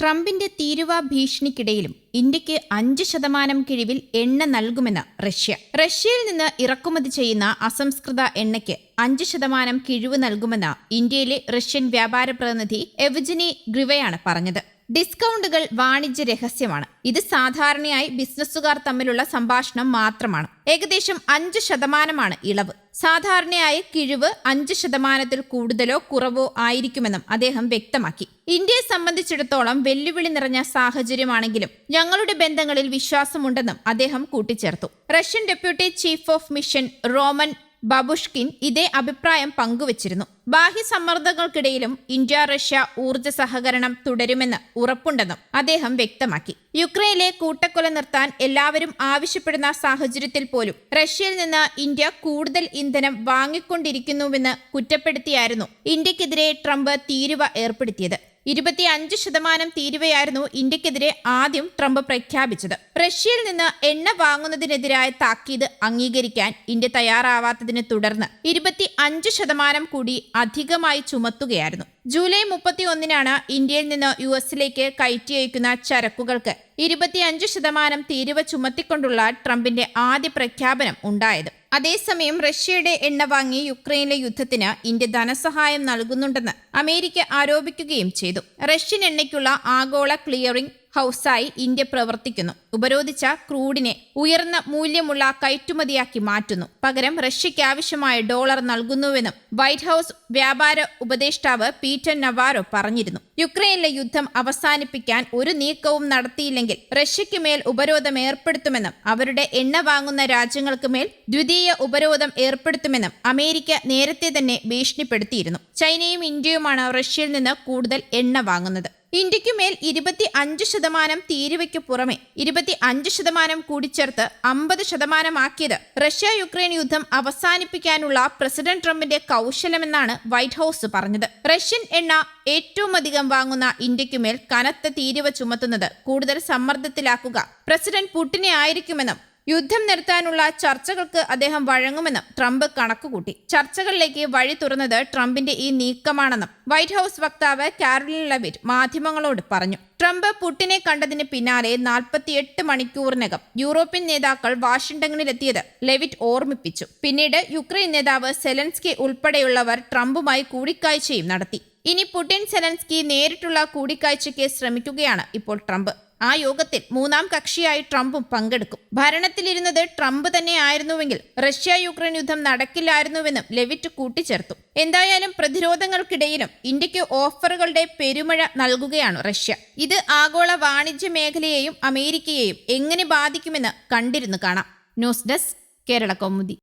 ട്രംപിന്റെ തീരുവ ഭീഷണിക്കിടയിലും ഇന്ത്യയ്ക്ക് അഞ്ച് ശതമാനം കിഴിവിൽ എണ്ണ നൽകുമെന്ന് റഷ്യ. റഷ്യയിൽ നിന്ന് ഇറക്കുമതി ചെയ്യുന്ന അസംസ്കൃത എണ്ണയ്ക്ക് അഞ്ച് ശതമാനം കിഴിവ് നൽകുമെന്ന് ഇന്ത്യയിലെ റഷ്യൻ വ്യാപാര പ്രതിനിധി എവജിനി ഗ്രിവയാണ് പറഞ്ഞത്. ഡിസ്കൗണ്ടുകൾ വാണിജ്യ രഹസ്യമാണ്. ഇത് സാധാരണയായി ബിസിനസ്സുകാർ തമ്മിലുള്ള സംഭാഷണം മാത്രമാണ്. ഏകദേശം അഞ്ച് ശതമാനമാണ് ഇളവ്. സാധാരണയായി കിഴിവ് അഞ്ച് ശതമാനത്തിൽ കൂടുതലോ കുറവോ ആയിരിക്കുമെന്നും അദ്ദേഹം വ്യക്തമാക്കി. ഇന്ത്യയെ സംബന്ധിച്ചിടത്തോളം വെല്ലുവിളി നിറഞ്ഞ സാഹചര്യമാണെങ്കിലും ഞങ്ങളുടെ ബന്ധങ്ങളിൽ വിശ്വാസമുണ്ടെന്നും അദ്ദേഹം കൂട്ടിച്ചേർത്തു. Russian deputy chief of mission Roman Babushkin ഇതേ അഭിപ്രായം പങ്കുവച്ചിരുന്നു. ബാഹ്യ സമ്മർദ്ദങ്ങൾക്കിടയിലും ഇന്ത്യ റഷ്യ ഊർജ സഹകരണം തുടരുമെന്ന് ഉറപ്പുണ്ടെന്നും അദ്ദേഹം വ്യക്തമാക്കി. യുക്രൈനിലെ കൂട്ടക്കൊല നിർത്താൻ എല്ലാവരും ആവശ്യപ്പെടുന്ന സാഹചര്യത്തിൽ പോലും റഷ്യയിൽ നിന്ന് ഇന്ത്യ കൂടുതൽ ഇന്ധനം വാങ്ങിക്കൊണ്ടിരിക്കുന്നുവെന്ന് കുറ്റപ്പെടുത്തിയായിരുന്നു ഇന്ത്യക്കെതിരെ ട്രംപ് തീരുവ ഏർപ്പെടുത്തിയത്. ഇരുപത്തി അഞ്ച് ശതമാനം തീരുവയായിരുന്നു ഇന്ത്യക്കെതിരെ ആദ്യം ട്രംപ് പ്രഖ്യാപിച്ചത്. റഷ്യയിൽ നിന്ന് എണ്ണ വാങ്ങുന്നതിനെതിരായ താക്കീത് അംഗീകരിക്കാൻ ഇന്ത്യ തയ്യാറാവാത്തതിനെ തുടർന്ന് ഇരുപത്തി അഞ്ച് ശതമാനം കൂടി അധികമായി ചുമത്തുകയായിരുന്നു. ജൂലൈ മുപ്പത്തി ഒന്നിനാണ് ഇന്ത്യയിൽ നിന്ന് യു എസിലേക്ക് കയറ്റി അയക്കുന്ന ചരക്കുകൾക്ക് ഇരുപത്തിയഞ്ച് ശതമാനം തീരുവ ചുമത്തിക്കൊണ്ടുള്ള ട്രംപിന്റെ ആദ്യ പ്രഖ്യാപനം ഉണ്ടായത്. അതേസമയം റഷ്യയുടെ എണ്ണ വാങ്ങി യുക്രൈനിലെ യുദ്ധത്തിന് ഇന്ത്യ ധനസഹായം നൽകുന്നുണ്ടെന്ന് അമേരിക്ക ആരോപിക്കുകയും ചെയ്തു. റഷ്യൻ എണ്ണയ്ക്കുള്ള ആഗോള ക്ലിയറിംഗ് ഹൗസായി ഇന്ത്യ പ്രവർത്തിക്കുന്നു. ഉപരോധിച്ച ക്രൂഡിനെ ഉയർന്ന മൂല്യമുള്ള കയറ്റുമതിയാക്കി മാറ്റുന്നു. പകരം റഷ്യയ്ക്ക് ആവശ്യമായ ഡോളർ നൽകുന്നുവെന്നും വൈറ്റ് ഹൗസ് വ്യാപാര ഉപദേഷ്ടാവ് പീറ്റർ നവാരോ പറഞ്ഞിരുന്നു. യുക്രൈനിലെ യുദ്ധം അവസാനിപ്പിക്കാൻ ഒരു നീക്കവും നടത്തിയില്ലെങ്കിൽ റഷ്യയ്ക്ക് മേൽ ഉപരോധം ഏർപ്പെടുത്തുമെന്നും അവരുടെ എണ്ണ വാങ്ങുന്ന രാജ്യങ്ങൾക്ക് മേൽ ദ്വിതീയ ഉപരോധം ഏർപ്പെടുത്തുമെന്നും അമേരിക്ക നേരത്തെ തന്നെ ഭീഷണിപ്പെടുത്തിയിരുന്നു. ചൈനയും ഇന്ത്യയുമാണ് റഷ്യയിൽ നിന്ന് കൂടുതൽ എണ്ണ വാങ്ങുന്നത്. ഇന്ത്യക്കു മേൽ ഇരുപത്തി അഞ്ച് ശതമാനം തീരുവയ്ക്ക് പുറമെ ഇരുപത്തി അഞ്ച് ശതമാനം കൂടിച്ചേർത്ത് അമ്പത് ശതമാനമാക്കിയത് റഷ്യ യുക്രൈൻ യുദ്ധം അവസാനിപ്പിക്കാനുള്ള പ്രസിഡന്റ് ട്രംപിന്റെ കൗശലമെന്നാണ് വൈറ്റ് ഹൌസ് പറഞ്ഞത്. റഷ്യൻ എണ്ണ ഏറ്റവും അധികം വാങ്ങുന്ന ഇന്ത്യക്കുമേൽ കനത്ത തീരുവ ചുമത്തുന്നത് കൂടുതൽ സമ്മർദ്ദത്തിലാക്കുക. പ്രസിഡന്റ് പുടിനെ ആയിരിക്കുമെന്നും യുദ്ധം നിർത്താനുള്ള ചർച്ചകൾക്ക് അദ്ദേഹം വഴങ്ങുമെന്നും ട്രംപ് കണക്കുകൂട്ടി. ചർച്ചകളിലേക്ക് വഴി തുറന്നത് ട്രംപിന്റെ ഈ നീക്കമാണെന്നും വൈറ്റ് ഹൌസ് വക്താവ് കാരോലിൻ ലവിറ്റ് മാധ്യമങ്ങളോട് പറഞ്ഞു. ട്രംപ് പുട്ടിനെ കണ്ടതിന് പിന്നാലെ നാൽപ്പത്തിയെട്ട് മണിക്കൂറിനകം യൂറോപ്യൻ നേതാക്കൾ വാഷിംഗ്ടണിലെത്തിയത് ലെവിറ്റ് ഓർമ്മിപ്പിച്ചു. പിന്നീട് യുക്രൈൻ നേതാവ് സെലൻസ്കി ഉൾപ്പെടെയുള്ളവർ ട്രംപുമായി കൂടിക്കാഴ്ചയും നടത്തി. ഇനി പുടിൻ സെലൻസ്കി നേരിട്ടുള്ള കൂടിക്കാഴ്ചയ്ക്ക് ശ്രമിക്കുകയാണ് ഇപ്പോൾ ട്രംപ്. ആ യോഗത്തിൽ മൂന്നാം കക്ഷിയായി ട്രംപും പങ്കെടുക്കും. ഭരണത്തിലിരുന്നത് ട്രംപ് തന്നെ ആയിരുന്നുവെങ്കിൽ റഷ്യ യുക്രൈൻ യുദ്ധം നടക്കില്ലായിരുന്നുവെന്നും ലെവിറ്റ് കൂട്ടിച്ചേർത്തു. എന്തായാലും പ്രതിരോധങ്ങൾക്കിടയിലും ഇന്ത്യയ്ക്ക് ഓഫറുകളുടെ പെരുമഴ നൽകുകയാണ് റഷ്യ. ഇത് ആഗോള വാണിജ്യ മേഖലയെയും അമേരിക്കയെയും എങ്ങനെ ബാധിക്കുമെന്ന് കണ്ടിരുന്നു കാണാം. News desk Kerala Kaumudi.